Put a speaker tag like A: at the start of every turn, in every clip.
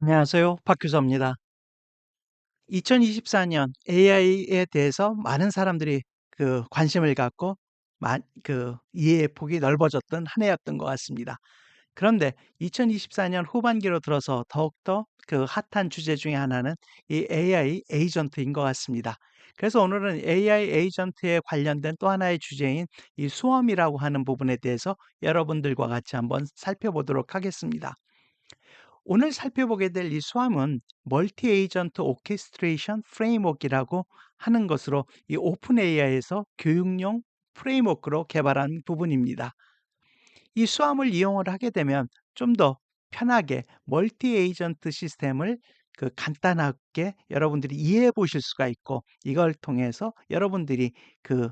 A: 안녕하세요. 박규서입니다. 2024년 AI에 대해서 많은 사람들이 그 관심을 갖고 만 그 이해의 폭이 넓어졌던 한 해였던 것 같습니다. 그런데 2024년 후반기로 들어서 더욱더 그 핫한 주제 중에 하나는 이 AI 에이전트인 것 같습니다. 그래서 오늘은 AI 에이전트에 관련된 또 하나의 주제인 이 수험이라고 하는 부분에 대해서 여러분들과 같이 한번 살펴보도록 하겠습니다. 오늘 살펴보게 될 이 수함은 멀티 에이전트 오케스트레이션 프레임워크이라고 하는 것으로 이 오픈 AI에서 교육용 프레임워크로 개발한 부분입니다. 이 수함을 이용을 하게 되면 좀 더 편하게 멀티 에이전트 시스템을 그 간단하게 여러분들이 이해해 보실 수가 있고 이걸 통해서 여러분들이 그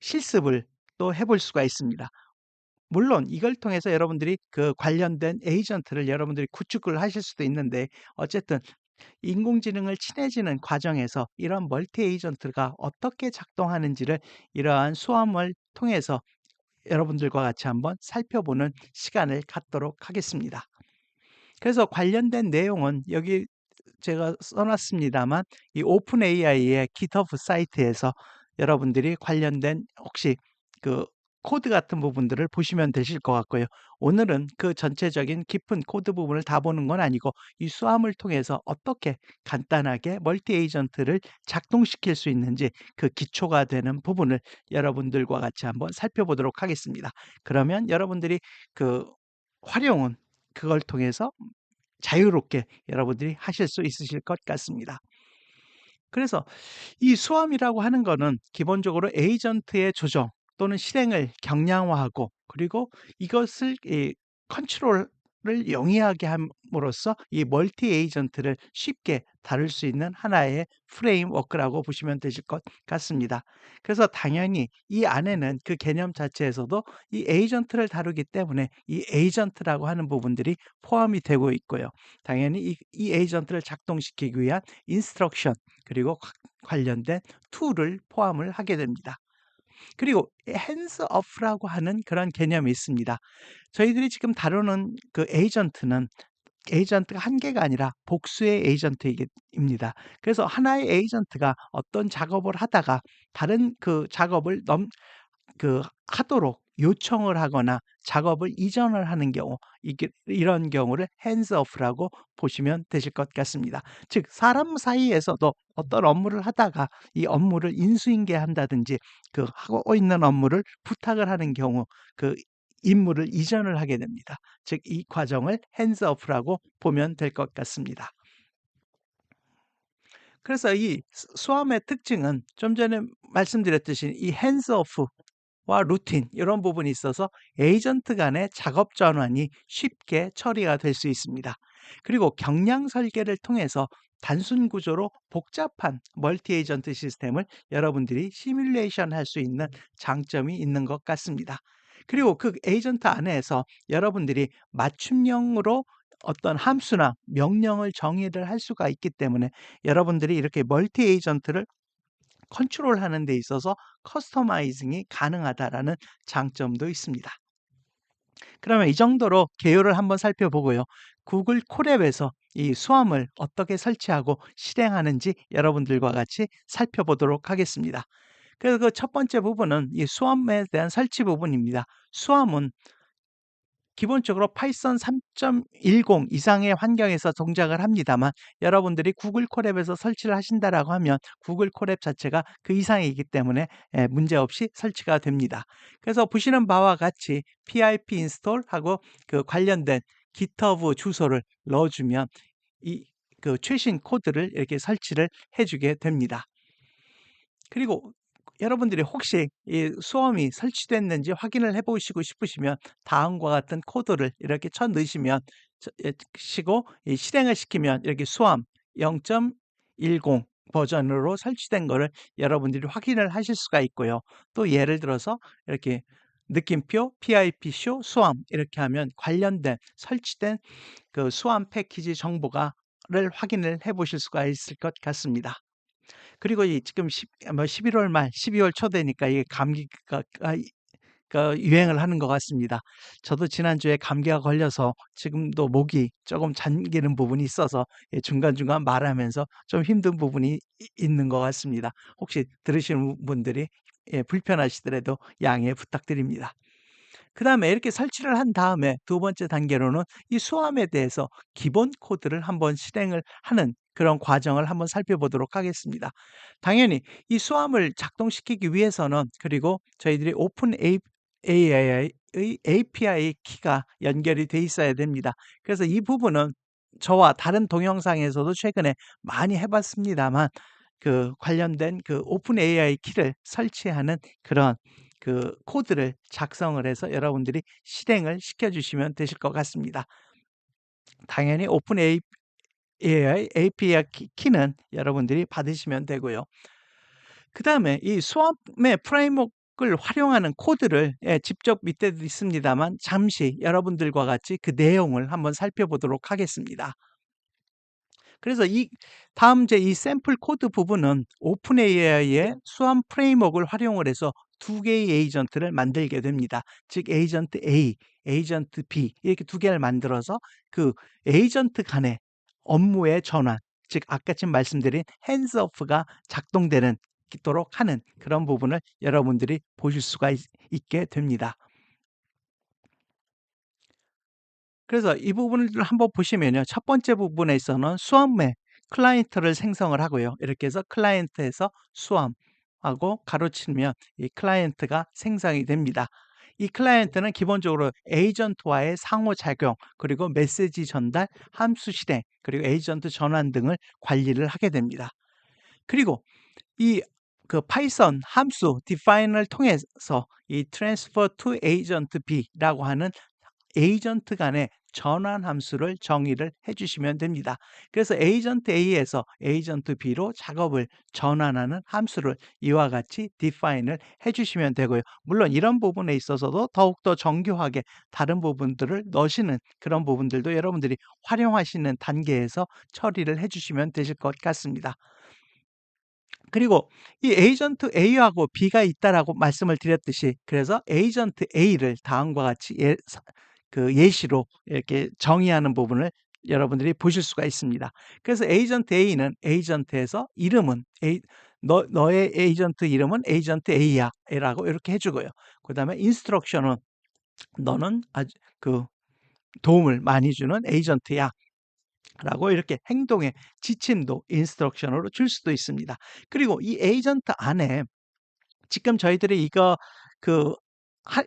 A: 실습을 또 해볼 수가 있습니다. 물론 이걸 통해서 여러분들이 그 관련된 에이전트를 여러분들이 구축을 하실 수도 있는데 어쨌든 인공지능을 친해지는 과정에서 이런 멀티 에이전트가 어떻게 작동하는지를 이러한 수험을 통해서 여러분들과 같이 한번 살펴보는 시간을 갖도록 하겠습니다. 그래서 관련된 내용은 여기 제가 써놨습니다만 이 오픈 AI의 GitHub 사이트에서 여러분들이 관련된 혹시 그 코드 같은 부분들을 보시면 되실 것 같고요. 오늘은 그 전체적인 깊은 코드 부분을 다 보는 건 아니고 이 수함을 통해서 어떻게 간단하게 멀티 에이전트를 작동시킬 수 있는지 그 기초가 되는 부분을 여러분들과 같이 한번 살펴보도록 하겠습니다. 그러면 여러분들이 그 활용은 그걸 통해서 자유롭게 여러분들이 하실 수 있으실 것 같습니다. 그래서 이 수함이라고 하는 거는 기본적으로 에이전트의 조정 또는 실행을 경량화하고 그리고 이것을 이 컨트롤을 영위하게 함으로써 이 멀티 에이전트를 쉽게 다룰 수 있는 하나의 프레임워크라고 보시면 되실 것 같습니다. 그래서 당연히 이 안에는 그 개념 자체에서도 이 에이전트를 다루기 때문에 이 에이전트라고 하는 부분들이 포함이 되고 있고요. 당연히 이, 이 에이전트를 작동시키기 위한 인스트럭션 그리고 관련된 툴을 포함을 하게 됩니다. 그리고 hands off라고 하는 그런 개념이 있습니다. 저희들이 지금 다루는 그 에이전트는 에이전트가 한 개가 아니라 복수의 에이전트입니다. 그래서 하나의 에이전트가 어떤 작업을 하다가 다른 그 작업을 넘, 그 하도록 요청을 하거나 작업을 이전을 하는 경우 이런 경우를 off라고 보시면 되실 것 같습니다. 즉 사람 사이에서도 어떤 업무를 하다가 이 업무를 인수인계한다든지 그 하고 있는 업무를 부탁을 하는 경우 그 임무를 이전을 하게 됩니다. 즉 이 과정을 off라고 보면 될 것 같습니다. 그래서 이 수험의 특징은 좀 전에 말씀드렸듯이 이 off 와 루틴 이런 부분이 있어서 에이전트 간의 작업 전환이 쉽게 처리가 될 수 있습니다. 그리고 경량 설계를 통해서 단순 구조로 복잡한 멀티 에이전트 시스템을 여러분들이 시뮬레이션 할 수 있는 장점이 있는 것 같습니다. 그리고 그 에이전트 안에서 여러분들이 맞춤형으로 어떤 함수나 명령을 정의를 할 수가 있기 때문에 여러분들이 이렇게 멀티 에이전트를 컨트롤하는 데 있어서 커스터마이징이 가능하다라는 장점도 있습니다. 그러면 이 정도로 개요를 한번 살펴보고요. 구글 콜앱에서 이 수험을 어떻게 설치하고 실행하는지 여러분들과 같이 살펴보도록 하겠습니다. 그래서 그 첫 번째 부분은 이 수험에 대한 설치 부분입니다. 수험은 기본적으로 파이썬 3.10 이상의 환경에서 동작을 합니다만 여러분들이 구글 콜앱에서 설치를 하신다라고 하면 구글 콜앱 자체가 그 이상이기 때문에 예, 문제없이 설치가 됩니다. 그래서 보시는 바와 같이 pip 인스톨하고 그 관련된 GitHub 주소를 넣어주면 이 그 최신 코드를 이렇게 설치를 해주게 됩니다. 그리고 여러분들이 혹시 이 수험이 설치됐는지 확인을 해보시고 싶으시면 다음과 같은 코드를 이렇게 쳐 넣으시면 예, 시고 실행을 시키면 이렇게 수험 0.10 버전으로 설치된 거를 여러분들이 확인을 하실 수가 있고요. 또 예를 들어서 이렇게 느낌표, PIP쇼, 수험 이렇게 하면 관련된 설치된 그 수험 패키지 정보가를 확인을 해 보실 수가 있을 것 같습니다. 그리고 이 지금 10, 뭐 11월 말, 12월 초 되니까 이게 감기가 그 유행을 하는 것 같습니다. 저도 지난주에 감기가 걸려서 지금도 목이 조금 잠기는 부분이 있어서 예 중간중간 말하면서 좀 힘든 부분이 이 있는 것 같습니다. 혹시 들으시는 분들이 예 불편하시더라도 양해 부탁드립니다. 그 다음에 이렇게 설치를 한 다음에 두 번째 단계로는 이 수암에 대해서 기본 코드를 한번 실행을 하는 그런 과정을 한번 살펴보도록 하겠습니다. 당연히 이 수암을 작동시키기 위해서는 그리고 저희들이 오픈 AI의 API 키가 연결이 돼 있어야 됩니다. 그래서 이 부분은 저와 다른 동영상에서도 최근에 많이 해 봤습니다만 그 관련된 그 오픈 AI 키를 설치하는 그런 그 코드를 작성을 해서 여러분들이 실행을 시켜 주시면 되실 것 같습니다. 당연히 오픈 AI API 키 키는 여러분들이 받으시면 되고요. 그 다음에 이 수암의 프레임워크를 활용하는 코드를 예 직접 밑에도 있습니다만 잠시 여러분들과 같이 그 내용을 한번 살펴보도록 하겠습니다. 그래서 이 다음 이제 이 샘플 코드 부분은 오픈 AI의 수암 프레임워크를 활용을 해서 두 개의 에이전트를 만들게 됩니다. 즉 에이전트 A, 에이전트 B 이렇게 두 개를 만들어서 그 에이전트 간의 업무의 전환, 즉 아까 지금 말씀드린 핸즈 오프가 작동되는 있도록 하는 그런 부분을 여러분들이 보실 수가 있 있게 됩니다. 그래서 이 부분을 한번 보시면요. 첫 번째 부분에서는 수암의 클라이언트를 생성을 하고요. 이렇게 해서 클라이언트에서 수암 하고 가로치면 이 클라이언트가 생성이 됩니다. 이 클라이언트는 기본적으로 에이전트와의 상호작용, 그리고 메시지 전달, 함수 실행, 그리고 에이전트 전환 등을 관리를 하게 됩니다. 그리고 이 그 파이썬 함수 define을 통해서 이 transfer to agent B라고 하는 에이전트 간의 전환 함수를 정의를 해 주시면 됩니다. 그래서 에이전트 A에서 에이전트 B로 작업을 전환하는 함수를 이와 같이 define을 해 주시면 되고요. 물론 이런 부분에 있어서도 더욱더 정교하게 다른 부분들을 넣으시는 그런 부분들도 여러분들이 활용하시는 단계에서 처리를 해 주시면 되실 것 같습니다. 그리고 이 에이전트 A하고 B가 있다라고 말씀을 드렸듯이 그래서 에이전트 A를 다음과 같이 예사 그 예시로 이렇게 정의하는 부분을 여러분들이 보실 수가 있습니다. 그래서 에이전트 A는 에이전트에서 이름은 에이 너 너의 에이전트 이름은 에이전트 A야 라고 이렇게 해 주고요. 그 다음에 인스트럭션은 너는 아주 그 도움을 많이 주는 에이전트야. 라고 이렇게 행동의 지침도 인스트럭션으로 줄 수도 있습니다. 그리고 이 에이전트 안에 지금 저희들이 이거 그하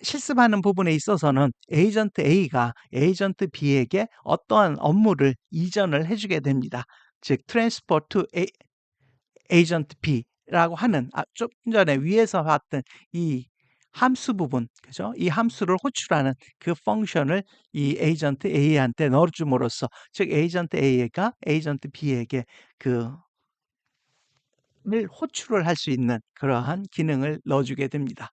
A: 실습하는 부분에 있어서는 에이전트 A가 에이전트 B에게 어떠한 업무를 이전을 해 주게 됩니다. 즉 to A agent B라고 하는 아 좀 전에 위에서 봤던 이 함수 부분 그죠? 이 함수를 호출하는 그 펑션을 이 에이전트 A한테 넣어 줌으로써 즉 에이전트 A가 에이전트 B에게 그을 호출을 할 수 있는 그러한 기능을 넣어 주게 됩니다.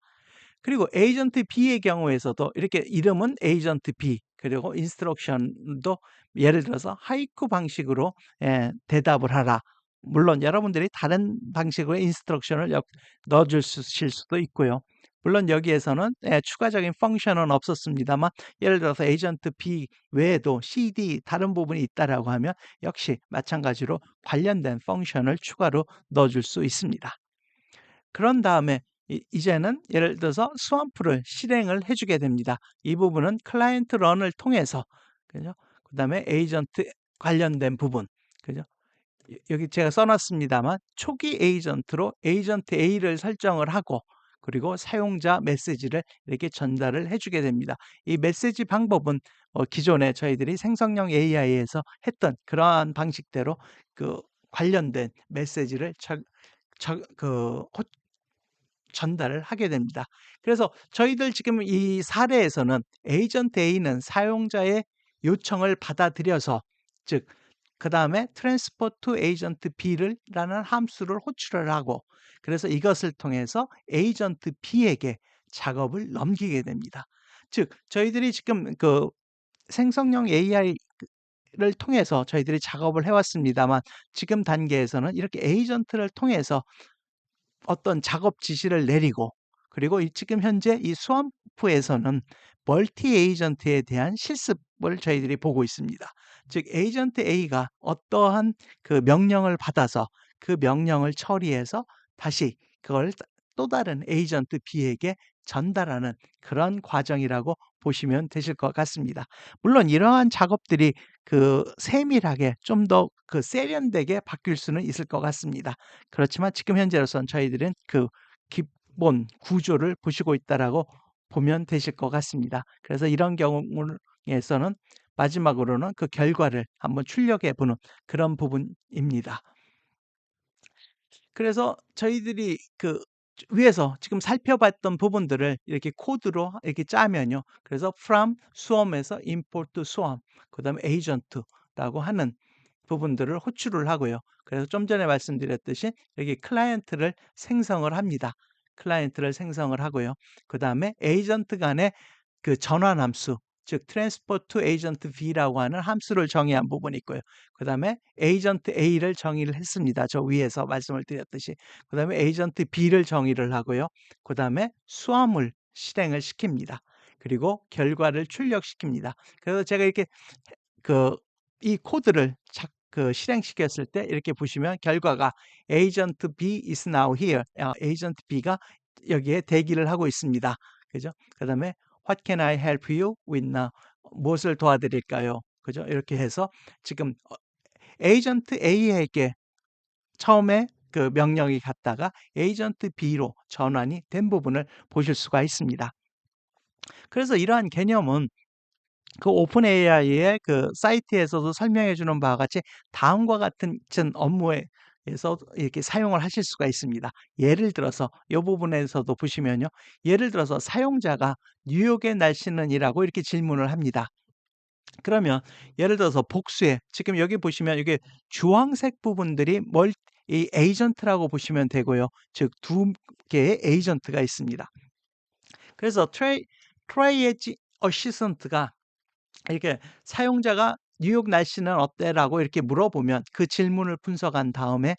A: 그리고 에이전트 B의 경우에서도 이렇게 이름은 에이전트 B 그리고 인스트럭션도 예를 들어서 하이쿠 방식으로 예 대답을 하라. 물론 여러분들이 다른 방식으로 인스트럭션을 역 넣어 주실 수도 있고요. 물론 여기에서는 예 추가적인 펑션은 없었습니다만 예를 들어서 에이전트 B 외에도 CD 다른 부분이 있다라고 하면 역시 마찬가지로 관련된 펑션을 추가로 넣어 줄 수 있습니다. 그런 다음에 이 이제는 예를 들어서 스왑프를 실행을 해 주게 됩니다. 이 부분은 클라이언트 런을 통해서 그죠? 그 다음에 에이전트 관련된 부분 그죠? 여 여기 제가 써 놨습니다만 초기 에이전트로 에이전트 A를 설정을 하고 그리고 사용자 메시지를 이렇게 전달을 해 주게 됩니다. 이 메시지 방법은 어 기존에 저희들이 생성형 AI에서 했던 그러한 방식대로 그 관련된 메시지를 저 저그호 전달을 하게 됩니다. 그래서 저희들 지금 이 사례에서는 에이전트 A는 사용자의 요청을 받아들여서 즉 그 다음에 transfer to agent B를 라는 함수를 호출을 하고 그래서 이것을 통해서 에이전트 B에게 작업을 넘기게 됩니다. 즉 저희들이 지금 그 생성형 AI를 통해서 저희들이 작업을 해 왔습니다만 지금 단계에서는 이렇게 에이전트를 통해서 어떤 작업 지시를 내리고 그리고 이 지금 현재 이 수암 스왑프에서는 멀티 에이전트에 대한 실습을 저희들이 보고 있습니다. 즉 에이전트 A가 어떠한 그 명령을 받아서 그 명령을 처리해서 다시 그걸 또 다른 에이전트 B에게 전달하는 그런 과정이라고 보시면 되실 것 같습니다. 물론 이러한 작업들이 그 세밀하게 좀 더 그 세련되게 바뀔 수는 있을 것 같습니다. 그렇지만 지금 현재로선 저희들은 그 기본 구조를 보시고 있다라고 보면 되실 것 같습니다. 그래서 이런 경우에서는 마지막으로는 그 결과를 한번 출력해 보는 그런 부분입니다. 그래서 저희들이 그 위에서 지금 살펴봤던 부분들을 이렇게 코드로 이렇게 짜면요. 그래서 from 수험에서 import 수험, 그 다음에 agent라고 하는 부분들을 호출을 하고요. 그래서 좀 전에 말씀드렸듯이 여기 클라이언트를 생성을 합니다. 클라이언트를 생성을 하고요. 그 다음에 에이전트 간의 그 전환 함수, 즉 to agent B라고 하는 함수를 정의한 부분이 있고요. 그 다음에 agent A를 정의를 했습니다. 저 위에서 말씀을 드렸듯이. 그 다음에 agent B를 정의를 하고요. 그 다음에 수함을 실행을 시킵니다. 그리고 결과를 출력시킵니다. 그래서 제가 이렇게 그 이 코드를 착, 그 실행시켰을 때 이렇게 보시면 결과가 agent B is now here. 아, agent B가 여기에 대기를 하고 있습니다. 그죠? 그 다음에 What can I help you with now? 무엇을 도와드릴까요? 그죠? 이렇게 해서 지금 에이전트 A에게 처음에 그 명령이 갔다가 에이전트 B로 전환이 된 부분을 보실 수가 있습니다. 그래서 이러한 개념은 그 오픈 AI의 그 사이트에서도 설명해 주는 바와 같이 다음과 같은 업무에 에서 이렇게 사용을 하실 수가 있습니다. 예를 들어서 이 부분에서도 보시면요. 예를 들어서 사용자가 뉴욕의 날씨는 이라고 이렇게 질문을 합니다. 그러면 예를 들어서 복수에 지금 여기 보시면 이게 주황색 부분들이 멀, 이 에이전트라고 보시면 되고요. 즉 두 개의 에이전트가 있습니다. 그래서 트레이, 트레이에지 어시선트가 이렇게 사용자가 뉴욕 날씨는 어때 라고 이렇게 물어보면 그 질문을 분석한 다음에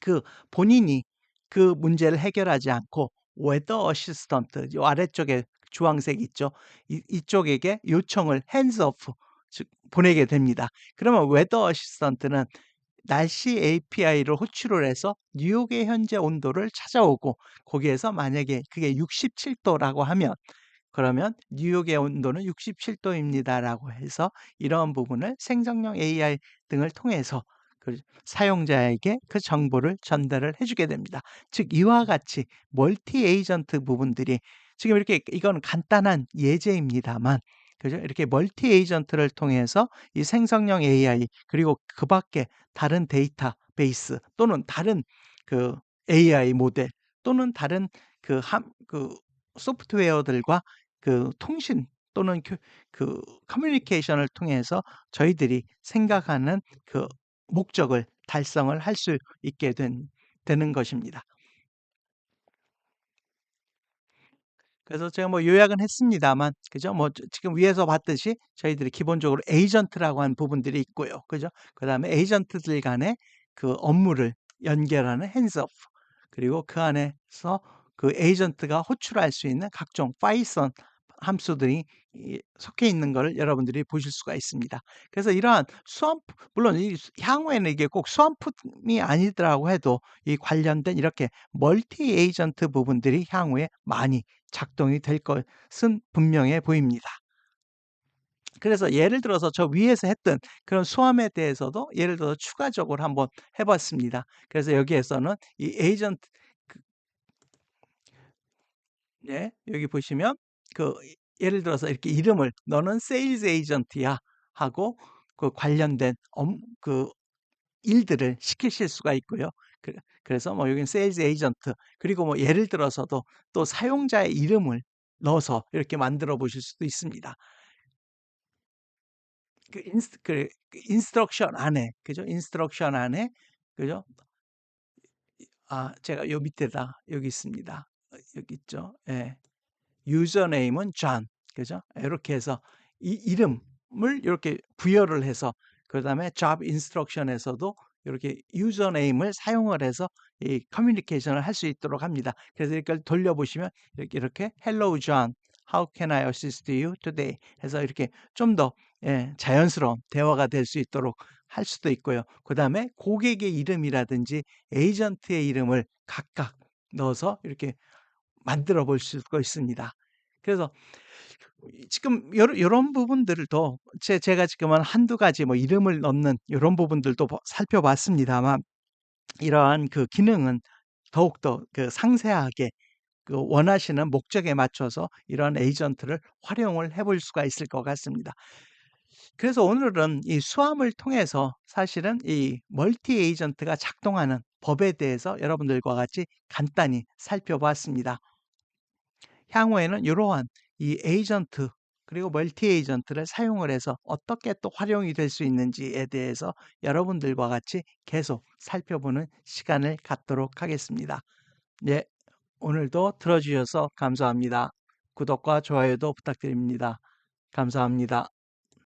A: 그 본인이 그 문제를 해결하지 않고 웨더 어시스턴트 요 아래쪽에 주황색 있죠. 이, 이쪽에게 요청을 핸즈 오프 즉 보내게 됩니다. 그러면 웨더 어시스턴트는 날씨 API를 호출을 해서 뉴욕의 현재 온도를 찾아오고 거기에서 만약에 그게 67도라고 하면 그러면 뉴욕의 온도는 67도입니다라고 해서 이러한 부분을 생성형 AI 등을 통해서 그 사용자에게 그 정보를 전달을 해주게 됩니다. 즉 이와 같이 멀티 에이전트 부분들이 지금 이렇게 이건 간단한 예제입니다만 그죠? 이렇게 멀티 에이전트를 통해서 이 생성형 AI 그리고 그 밖에 다른 데이터베이스 또는 다른 그 AI 모델 또는 다른 그 함, 그 소프트웨어들과 그 통신 또는 그, 그 커뮤니케이션을 통해서 저희들이 생각하는 그 목적을 달성을 할 수 있게 된, 되는 것입니다. 그래서 제가 뭐 요약은 했습니다만, 그죠? 뭐 지금 위에서 봤듯이 저희들이 기본적으로 에이전트라고 하는 부분들이 있고요. 그죠? 그 다음에 에이전트들 간의 그 업무를 연결하는 핸즈업, 그리고 그 안에서 그 에이전트가 호출할 수 있는 각종 파이썬 함수들이 속해 있는 것을 여러분들이 보실 수가 있습니다. 그래서 이러한 수험 물론 이 향후에는 이게 꼭 수험품이 아니더라고 해도 이 관련된 이렇게 멀티 에이전트 부분들이 향후에 많이 작동이 될 것은 분명해 보입니다. 그래서 예를 들어서 저 위에서 했던 그런 수험에 대해서도 예를 들어서 추가적으로 한번 해봤습니다. 그래서 여기에서는 이 에이전트 그, 예, 여기 보시면 그 예를 들어서 이렇게 이름을 너는 세일즈 에이전트야 하고 그 관련된 엄, 그 일들을 시키실 수가 있고요. 그, 그래서 뭐 여기는 세일즈 에이전트 그리고 뭐 예를 들어서도 또 사용자의 이름을 넣어서 이렇게 만들어 보실 수도 있습니다. 그, 인스, 그 인스트럭션 안에 그죠? 인스트럭션 안에 그죠? 아 제가 요 밑에다 여기 있습니다. 어, 여기 있죠. 예. 유저네임은 John. 그죠? 이렇게 해서 이 이름을 이렇게 부여를 해서 그다음에 job instruction에서도 이렇게 유저네임을 사용을 해서 이 커뮤니케이션을 할 수 있도록 합니다. 그래서 이렇게 돌려보시면 이렇게 이렇게 hello John How can I assist you today? 해서 이렇게 좀더 예, 자연스러운 대화가 될 수 있도록 할 수도 있고요. 그 다음에 고객의 이름이라든지 에이전트의 이름을 각각 넣어서 이렇게 만들어 볼 수가 있습니다. 그래서 지금 요런 부분들도 제 제가 지금은 한두 가지 뭐 이름을 넣는 요런 부분들도 뭐 살펴봤습니다만 이러한 그 기능은 더욱더 그 상세하게 그 원하시는 목적에 맞춰서 이런 에이전트를 활용을 해볼 수가 있을 것 같습니다. 그래서 오늘은 이 수함을 통해서 사실은 이 멀티 에이전트가 작동하는 법에 대해서 여러분들과 같이 간단히 살펴봤습니다. 향후에는 이러한 이 에이전트 그리고 멀티 에이전트를 사용을 해서 어떻게 또 활용이 될 수 있는지에 대해서 여러분들과 같이 계속 살펴보는 시간을 갖도록 하겠습니다. 예, 오늘도 들어주셔서 감사합니다. 구독과 좋아요도 부탁드립니다. 감사합니다.